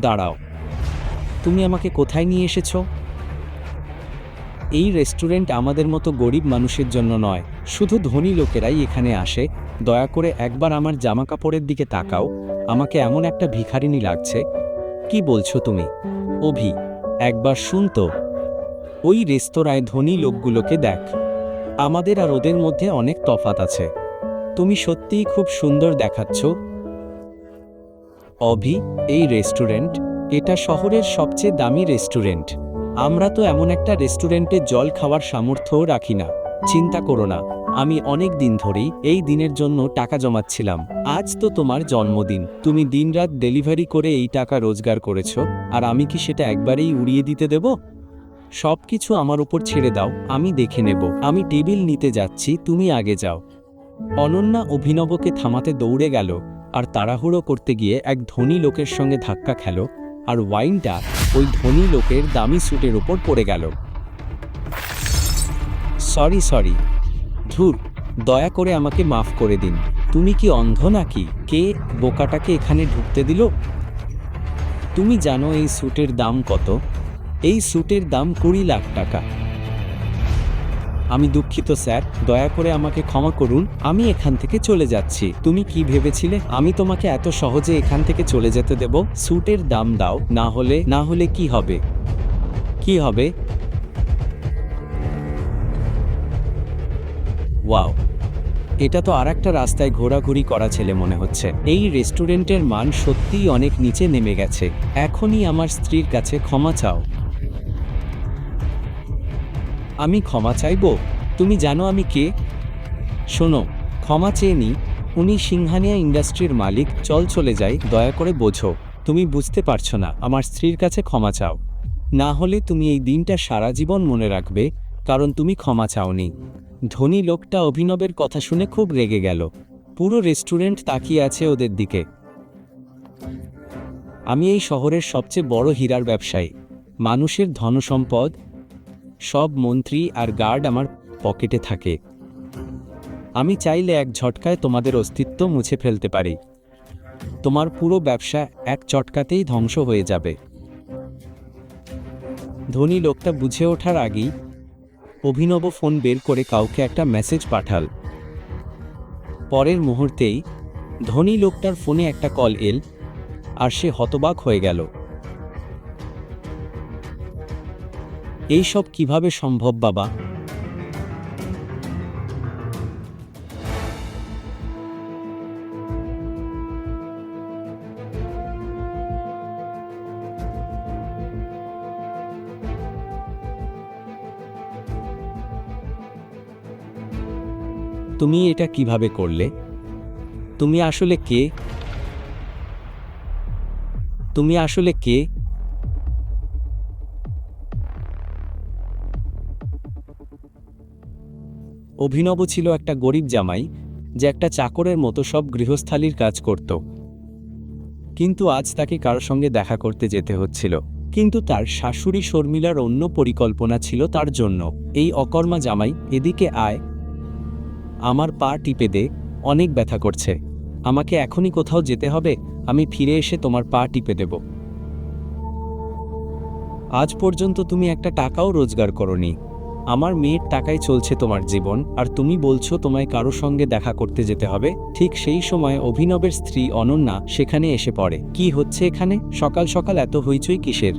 দাঁড়াও। তুমি আমাকে কোথায় নিয়ে এসেছ? এই রেস্টুরেন্ট আমাদের মতো গরিব মানুষের জন্য নয়, শুধু ধনী লোকেরাই এখানে আসে। দয়া করে একবার আমার জামা কাপড়ের দিকে তাকাও, আমাকে এমন একটা ভিখারিনী লাগছে। কি বলছো তুমি? অভি, একবার শুন তো। ওই রেস্তোরাঁয় ধনী লোকগুলোকে দেখ। আমাদের আর ওদের মধ্যে অনেক তফাত আছে। তুমি সত্যিই খুব সুন্দর দেখাচ্ছ। অভি, এই রেস্টুরেন্ট, এটা শহরের সবচেয়ে দামি রেস্টুরেন্ট। আমরা তো এমন একটা রেস্টুরেন্টে জল খাওয়ার সামর্থ্যও রাখি না। চিন্তা করো না, আমি অনেক দিন ধরেই এই দিনের জন্য টাকা জমাচ্ছিলাম। আজ তো তোমার জন্মদিন, তুমি দিনরাত ডেলিভারি করে এই টাকা রোজগার করেছ, আর আমি কি সেটা একবারেই উড়িয়ে দিতে দেব? সব কিছু আমার উপর ছেড়ে দাও, আমি দেখে নেব। আমি টেবিল নিতে যাচ্ছি, তুমি আগে যাও। অনন্যা অভিনবকে থামাতে দৌড়ে গেল। আর তাড়াহুড়ো করতে গিয়ে এক ধনী লোকের সঙ্গে ধাক্কা খেল আর ওয়াইনটা ওই ধনী লোকের দামি স্যুটের ওপর পড়ে গেল। Sorry sorry. ধুর, দয়া করে আমাকে মাফ করে দিন। তুমি কি অন্ধ নাকি? কে বোকাটাকে এখানে ঢুকতে দিল? তুমি জানো এই স্যুটের দাম কত? এই স্যুটের দাম কুড়ি লাখ টাকা। আমি দুঃখিত, স্যার। দয়া করে আমাকে ক্ষমা করুন। আমি এখান থেকে চলে যাচ্ছি। তুমি কি ভেবেছিলে আমি তোমাকে এত সহজে এখান থেকে চলে যেতে দেব? স্যুটের দাম দাও। না হলে না হলে কি হবে? কি হবে? ওয়াও। এটা তো আর একটা রাস্তায় ঘোরাঘুরি করা ছেলে মনে হচ্ছে। এই রেস্টুরেন্টের মান সত্যিই অনেক নিচে নেমে গেছে। এখনই আমার স্ত্রীর কাছে ক্ষমা চাও। আমি ক্ষমা চাইব? তুমি জানো আমি কে? শোনো, ক্ষমা চেয়ে নি উনি সিংহানিয়া ইন্ডাস্ট্রির মালিক। চল চলে যাই, দয়া করে বোঝো। তুমি বুঝতে পারছ না, আমার স্ত্রীর কাছে ক্ষমা চাও। না হলে তুমি এই দিনটা সারা জীবন মনে রাখবে, কারণ তুমি ক্ষমা চাওনি। ধনী লোকটা অভিনবের কথা শুনে খুব রেগে গেল। পুরো রেস্টুরেন্ট তাকিয়ে আছে ওদের দিকে। আমি এই শহরের সবচেয়ে বড় হীরার ব্যবসায়ী। মানুষের ধনসম্পদ সব মন্ত্রী আর গার্ড আমার পকেটে থাকে। আমি চাইলে এক ঝটকায় তোমাদের অস্তিত্ব মুছে ফেলতে পারি। তোমার পুরো ব্যবসা এক চটকাতেই ধ্বংস হয়ে যাবে। ধনী লোকটা বুঝে ওঠার আগেই অভিনব ফোন বের করে কাউকে একটা মেসেজ পাঠাল। পরের মুহূর্তেই ধনী লোকটার ফোনে একটা কল এল আর সে হতবাক হয়ে গেল। এইসব কীভাবে সম্ভব বাবা? তুমি এটা কীভাবে করলে? তুমি আসলে কে? তুমি আসলে কে? অভিনব ছিল একটা গরিব জামাই যে একটা চাকরের মতো সব গৃহস্থালির কাজ করত। কিন্তু আজ তাকে কারও সঙ্গে দেখা করতে যেতে হচ্ছিল। কিন্তু তার শাশুড়ি শর্মিলার অন্য পরিকল্পনা ছিল তার জন্য। এই অকর্মা জামাই এদিকে আয়। আমার পা টিপে দে, অনেক ব্যথা করছে। আমাকে এখনই কোথাও যেতে হবে, আমি ফিরে এসে তোমার পা টিপে দেব। আজ পর্যন্ত তুমি একটা টাকাও রোজগার করনি। আমার মেয়ের টাকায় চলছে তোমার জীবন, আর তুমি বলছো তোমায় কারও সঙ্গে দেখা করতে যেতে হবে। ঠিক সেই সময় অভিনবের স্ত্রী অনন্যা সেখানে এসে পড়ে। কি হচ্ছে এখানে? সকাল সকাল এত হইচই কিসের?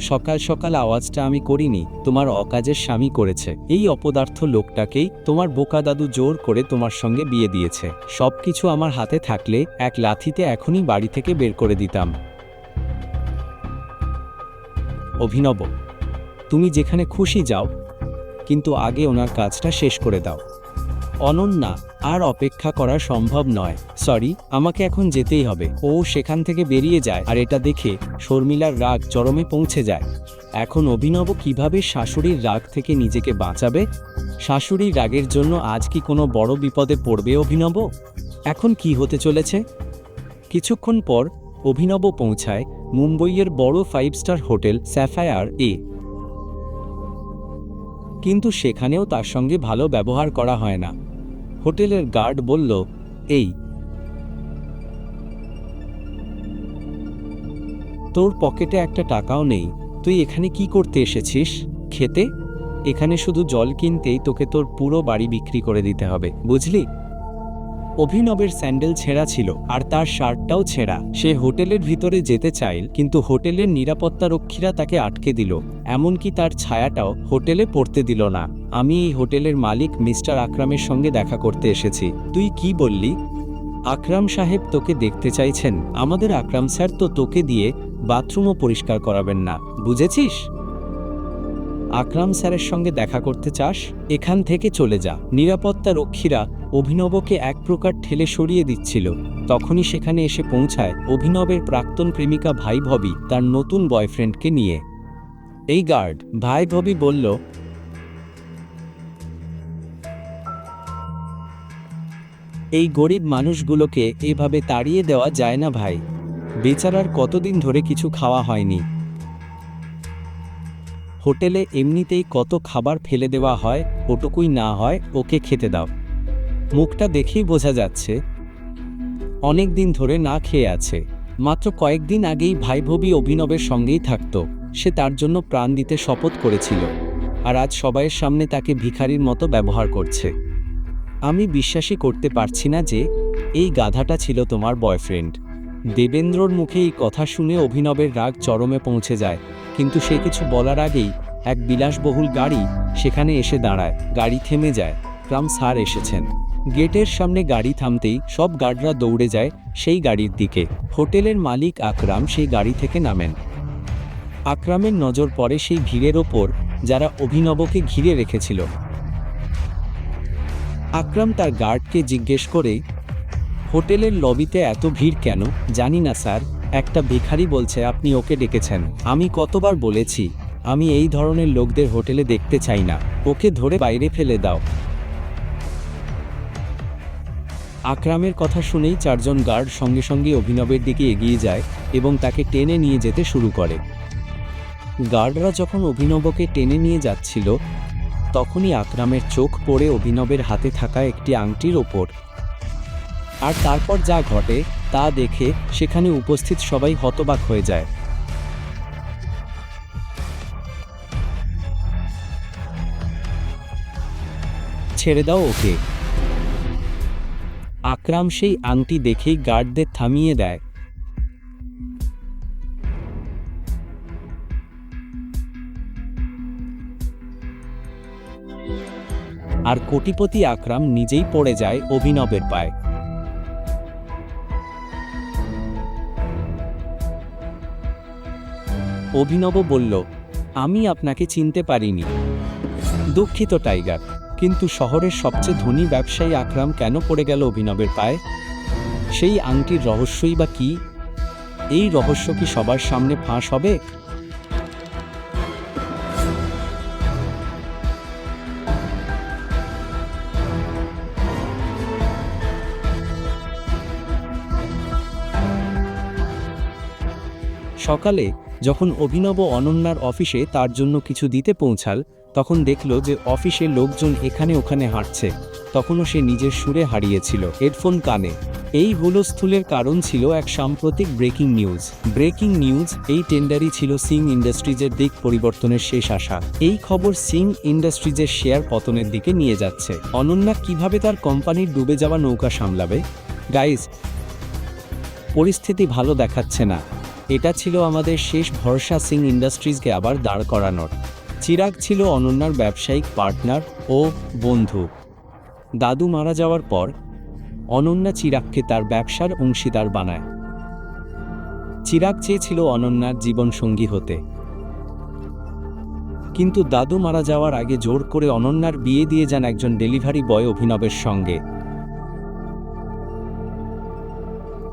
সকাল সকাল আওয়াজটা আমি করিনি, তোমার অকাজের স্বামী করেছে। এই অপদার্থ লোকটাকেই তোমার বোকা দাদু জোর করে তোমার সঙ্গে বিয়ে দিয়েছে। সব কিছু আমার হাতে থাকলে এক লাথিতে এখনই বাড়ি থেকে বের করে দিতাম। অভিনব তুমি যেখানে খুশি যাও, কিন্তু আগে ওনার কাজটা শেষ করে দাও। অনন্যা আর অপেক্ষা করা সম্ভব নয়। সরি, আমাকে এখন যেতেই হবে। ও সেখান থেকে বেরিয়ে যায় আর এটা দেখে শর্মিলার রাগ চরমে পৌঁছে যায়। এখন অভিনব কীভাবে শাশুড়ির রাগ থেকে নিজেকে বাঁচাবে? শাশুড়ির রাগের জন্য আজ কি কোনো বড় বিপদে পড়বে অভিনব? এখন কি হতে চলেছে? কিছুক্ষণ পর অভিনব পৌঁছায় মুম্বইয়ের বড় ফাইভ স্টার হোটেল স্যাফায়ার এ। কিন্তু সেখানেও তার সঙ্গে ভালো ব্যবহার করা হয় না। হোটেলের গার্ড বলল, এই, তোর পকেটে একটা টাকাও নেই। তুই এখানে কি করতে এসেছিস? খেতে? এখানে শুধু জল কিনতেই তোকে তোর পুরো বাড়ি বিক্রি করে দিতে হবে, বুঝলি? অভিনবের স্যান্ডেল ছেঁড়া ছিল আর তার শার্টটাও ছেঁড়া। সে হোটেলের ভিতরে যেতে চাইল, কিন্তু হোটেলের নিরাপত্তারক্ষীরা তাকে আটকে দিল। এমনকি তার ছায়াটাও হোটেলে পড়তে দিল না। আমি এই হোটেলের মালিক মিস্টার আকরামের সঙ্গে দেখা করতে এসেছি। তুই কি বললি? আকরাম সাহেব তোকে দেখতে চাইছেন। আমাদের আকরাম স্যার তো তোকে দিয়ে বাথরুমও পরিষ্কার করাবেন না। বুঝেছিস? আকরাম স্যারের সঙ্গে দেখা করতে চাস, এখান থেকে চলে যা। নিরাপত্তা রক্ষীরা অভিনবকে এক প্রকার ঠেলে সরিয়ে দিচ্ছিল। তখনই সেখানে এসে পৌঁছায় অভিনবের প্রাক্তন প্রেমিকা ভাই ভবি তার নতুন বয়ফ্রেন্ডকে নিয়ে। এই গার্ড ভাই ভবি বলল, এই গরিব মানুষগুলোকে এভাবে তাড়িয়ে দেওয়া যায় না ভাই। বেচারার কতদিন ধরে কিছু খাওয়া হয়নি। হোটেলে এমনিতেই কত খাবার ফেলে দেওয়া হয়, ওটুকুই না হয়, ওকে খেতে দাও। মুখটা দেখেই বোঝা যাচ্ছে। অনেক দিন ধরে না খেয়ে আছে। মাত্র কয়েকদিন আগেই ভাইভবি অভিনবের সঙ্গেই থাকত। সে তার জন্য প্রাণ দিতে শপথ করেছিল। আর আজ সবাইয়ের সামনে তাকে ভিখারির মতো ব্যবহার করছে। আমি বিশ্বাসই করতে পারছি না যে, এই গাধাটা ছিল তোমার বয়ফ্রেন্ড। দেবেন্দ্রর মুখে এই কথা শুনে অভিনবের রাগ চরমে পৌঁছে যায়। কিন্তু সে কিছু বলার আগেই এক বিলাসবহুল গাড়ি সেখানে এসে দাঁড়ায়। গাড়ি থেমে যায়। ক্রাম স্যার এসেছেন। গেটের সামনে গাড়ি থামতেই সব গার্ডরা দৌড়ে যায় সেই গাড়ির দিকে। হোটেলের মালিক আকরাম সেই গাড়ি থেকে নামেন। আকরামের নজর পড়ে সেই ভিড়ের ওপর যারা অভিনবকে ঘিরে রেখেছিল। আকরাম তার গার্ডকে জিজ্ঞেস করে, হোটেলের লবিতে এত ভিড় কেন? জানি না, স্যার। একটা ভিখারি বলছে, আপনি ওকে ডেকেছেন। আমি কতবার বলেছি, আমি এই ধরনের লোকদের হোটেলে দেখতে চাই না। ওকে ধরে বাইরে ফেলে দাও। আকরামের কথা শুনেই চারজন গার্ড সঙ্গে সঙ্গে অভিনবের দিকে এগিয়ে যায় এবং তাকে টেনে নিয়ে যেতে শুরু করে। গার্ডরা যখন অভিনবকে টেনে নিয়ে যাচ্ছিল, তখনই আকরামের চোখ পড়ে অভিনবের হাতে থাকা একটি আংটির ওপর। আর তারপর যা ঘটে, তা দেখে সেখানে উপস্থিত সবাই হতবাক হয়ে যায়। ছেড়ে দাও ওকে। আকরাম সেই আংটি দেখেই গার্ডদের থামিয়ে দেয়। আর কোটিপতি আকরাম নিজেই পড়ে যায় অভিনবের পায়। অভিনব বলল, আমি আপনাকে চিনতে পারিনি। দুঃখিত, টাইগার, কিন্তু শহরের সবচেয়ে ধনী ব্যবসায়ী আকরাম কেন পড়ে গেল অভিনবের পায়ে? সেই আংটির রহস্যই বা কি? এই রহস্য কি সবার সামনে ফাঁস হবে? সকালে যখন অভিনব অনন্যার অফিসে তার জন্য কিছু দিতে পৌঁছাল, তখন দেখল যে অফিসে লোকজন এখানে ওখানে হাঁটছে। তখনও সে নিজের সুরে হারিয়েছিল, হেডফোন কানে। এই হুলস্থুলের কারণ ছিল এক সাম্প্রতিক ব্রেকিং নিউজ। ব্রেকিং নিউজ, এই টেন্ডারই ছিল সিং ইন্ডাস্ট্রিজের দিক পরিবর্তনের শেষ আশা। এই খবর সিং ইন্ডাস্ট্রিজের শেয়ার পতনের দিকে নিয়ে যাচ্ছে। অনন্যা কীভাবে তার কোম্পানির ডুবে যাওয়া নৌকা সামলাবে? গাইজ, পরিস্থিতি ভালো দেখাচ্ছে না। এটা ছিল আমাদের শেষ ভরসা সিং ইন্ডাস্ট্রিজকে আবার দাঁড় করানোর। চিরাগ ছিল অনন্যার ব্যবসায়িক পার্টনার ও বন্ধু। দাদু মারা যাওয়ার পর অনন্যা চিরাগকে তার ব্যবসার অংশীদার বানায়। চিরাগ চেয়েছিল অনন্যার জীবনসঙ্গী হতে। কিন্তু দাদু মারা যাওয়ার আগে জোর করে অনন্যার বিয়ে দিয়ে যান একজন ডেলিভারি বয় অভিনবের সঙ্গে।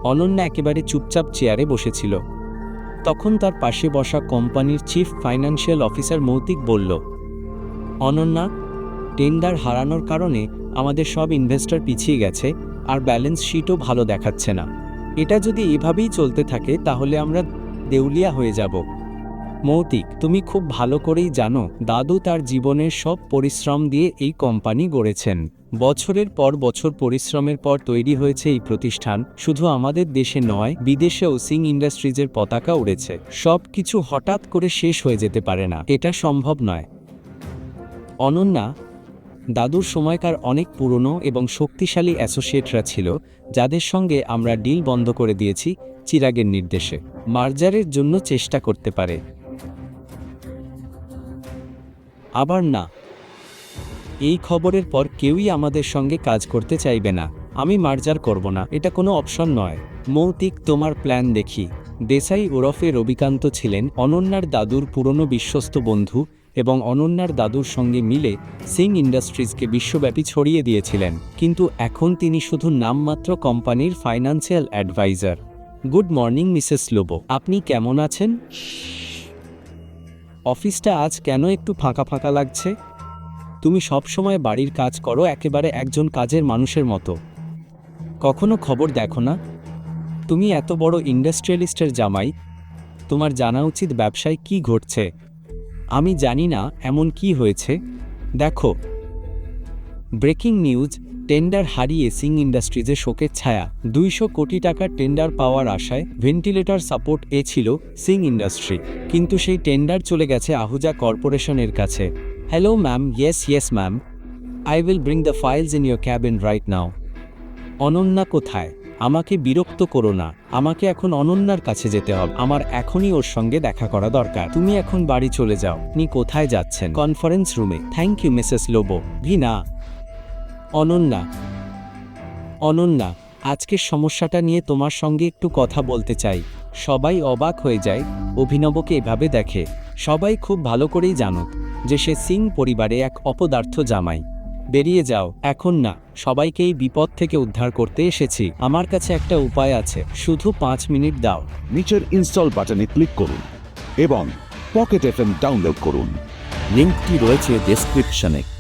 অনন্যা একেবারে চুপচাপ চেয়ারে বসেছিল। তখন তার পাশে বসা কোম্পানির চিফ ফাইন্যান্সিয়াল অফিসার মৌতিক বলল, অনন্যা, টেন্ডার হারানোর কারণে আমাদের সব ইনভেস্টর পিছিয়ে গেছে আর ব্যালেন্স শিটও ভালো দেখাচ্ছে না। এটা যদি এভাবেই চলতে থাকে তাহলে আমরা দেউলিয়া হয়ে যাব। মৌতিক, তুমি খুব ভালো করেই জানো, দাদু তার জীবনের সব পরিশ্রম দিয়ে এই কোম্পানি গড়েছেন। বছরের পর বছর পরিশ্রমের পর তৈরি হয়েছে এই প্রতিষ্ঠান, শুধু আমাদের দেশে নয়, বিদেশেও সিং ইন্ডাস্ট্রিজের পতাকা উড়েছে। সব কিছু হঠাৎ করে শেষ হয়ে যেতে পারে না, এটা সম্ভব নয়। অনন্যা, দাদুর সময়কার অনেক পুরনো এবং শক্তিশালী অ্যাসোসিয়েটরা ছিল, যাদের সঙ্গে আমরা ডিল বন্ধ করে দিয়েছি, চিরাগের নির্দেশে। মার্জারের জন্য চেষ্টা করতে পারে। আবার না। এই খবরের পর কেউই আমাদের সঙ্গে কাজ করতে চাইবে না। আমি মার্জার করব না। এটা কোনো অপশন নয়। মৌতিক, তোমার প্ল্যান দেখি। দেশাই ওরফে রবিকান্ত ছিলেন অনন্যার দাদুর পুরনো বিশ্বস্ত বন্ধু এবং অনন্যার দাদুর সঙ্গে মিলে সিং ইন্ডাস্ট্রিজকে বিশ্বব্যাপী ছড়িয়ে দিয়েছিলেন। কিন্তু এখন তিনি শুধু নামমাত্র কোম্পানির financial adviser. Good morning, Mrs Lobo. আপনি কেমন আছেন? অফিসটা আজ কেন একটু ফাঁকা ফাঁকা লাগছে? তুমি সবসময় বাড়ির কাজ করো একেবারে একজন কাজের মানুষের মতো। কখনো খবর দেখো না? তুমি এত বড় ইন্ডাস্ট্রিয়ালিস্টের জামাই। তোমার জানা উচিত ব্যবসায় কি ঘটছে। আমি জানি না এমন কি হয়েছে। দেখো। ব্রেকিং নিউজ টেন্ডার হারিয়ে সিং ইন্ডাস্ট্রিজে শোকের ছায়া। দুইশো কোটি টাকার টেন্ডার পাওয়ার আশায় ভেন্টিলেটর সাপোর্ট এ ছিল সিং ইন্ডাস্ট্রি। কিন্তু সেই টেন্ডার চলে গেছে আহুজা কর্পোরেশনের কাছে। Hello ma'am, yes yes ma'am. I will bring the files in your cabin right now. Ananya কোথায়? আমাকে বিরক্ত করো না। আমাকে এখন অনন্যার কাছে যেতে হবে। আমার এখনই ওর সঙ্গে দেখা করা দরকার। তুমি এখন বাড়ি চলে যাও। আপনি কোথায় যাচ্ছেন? কনফারেন্স রুমে। Thank you, Mrs Lobo. Veena Ananya Ananya আজকের সমস্যাটা নিয়ে তোমার সঙ্গে একটু কথা বলতে চাই। সবাই অবাক হয়ে যায় অভিনবকে এভাবে দেখে। সবাই খুব ভালো করেই জানুক যে সে সিং পরিবারে এক অপদার্থ জামাই। বেরিয়ে যাও এখন না সবাইকে এই বিপদ থেকে উদ্ধার করতে এসেছি। আমার কাছে একটা উপায় আছে শুধু পাঁচ মিনিট দাও। নিচের ইনস্টল বাটনে ক্লিক করুন এবং পকেট এফএম ডাউনলোড করুন। লিঙ্কটি রয়েছে ডেসক্রিপশনে